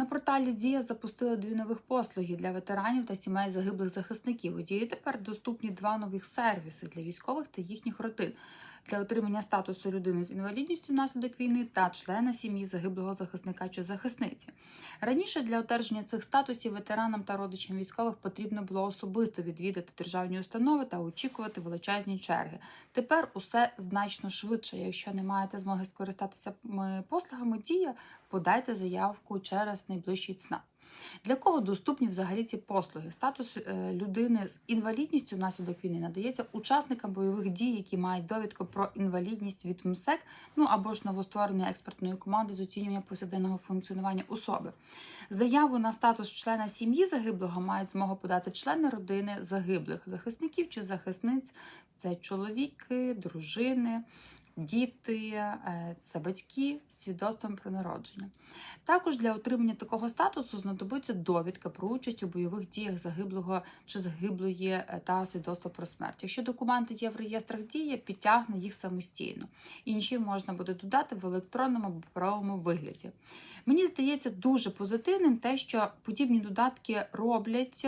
На порталі Дія запустили дві нових послуги для ветеранів та сімей загиблих захисників. У дії тепер доступні два нових сервіси для військових та їхніх родин для отримання статусу людини з інвалідністю внаслідок війни та члена сім'ї загиблого захисника чи захисниці. Раніше для одержання цих статусів ветеранам та родичам військових потрібно було особисто відвідати державні установи та очікувати величезні черги. Тепер усе значно швидше. Якщо не маєте змоги скористатися послугами дія, подайте заявку через найближчий ЦНАП. Для кого доступні взагалі ці послуги? Статус е, людини з інвалідністю внаслідок війни надається учасникам бойових дій, які мають довідку про інвалідність від МСЕК, ну або ж новоствореної експертної команди з оцінювання повсякденного функціонування особи. Заяву на статус члена сім'ї загиблого мають змогу подати члени родини загиблих захисників чи захисниць. Це чоловіки, дружини, діти, е, це батьки з свідоцтвом про народження. Також для отримання такого статусу знадобиться довідка про участь у бойових діях загиблого чи загиблої е, та свідоцтво про смерть. Якщо документи є в реєстрах дії, підтягне їх самостійно. Інші можна буде додати в електронному або паперовому вигляді. Мені здається дуже позитивним те, що подібні додатки роблять.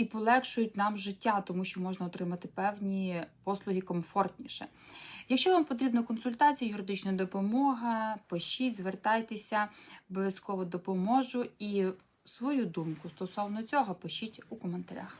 І полегшують нам життя, тому що можна отримати певні послуги комфортніше. Якщо вам потрібна консультація, юридична допомога, пишіть, звертайтеся, обов'язково допоможу і свою думку стосовно цього пишіть у коментарях.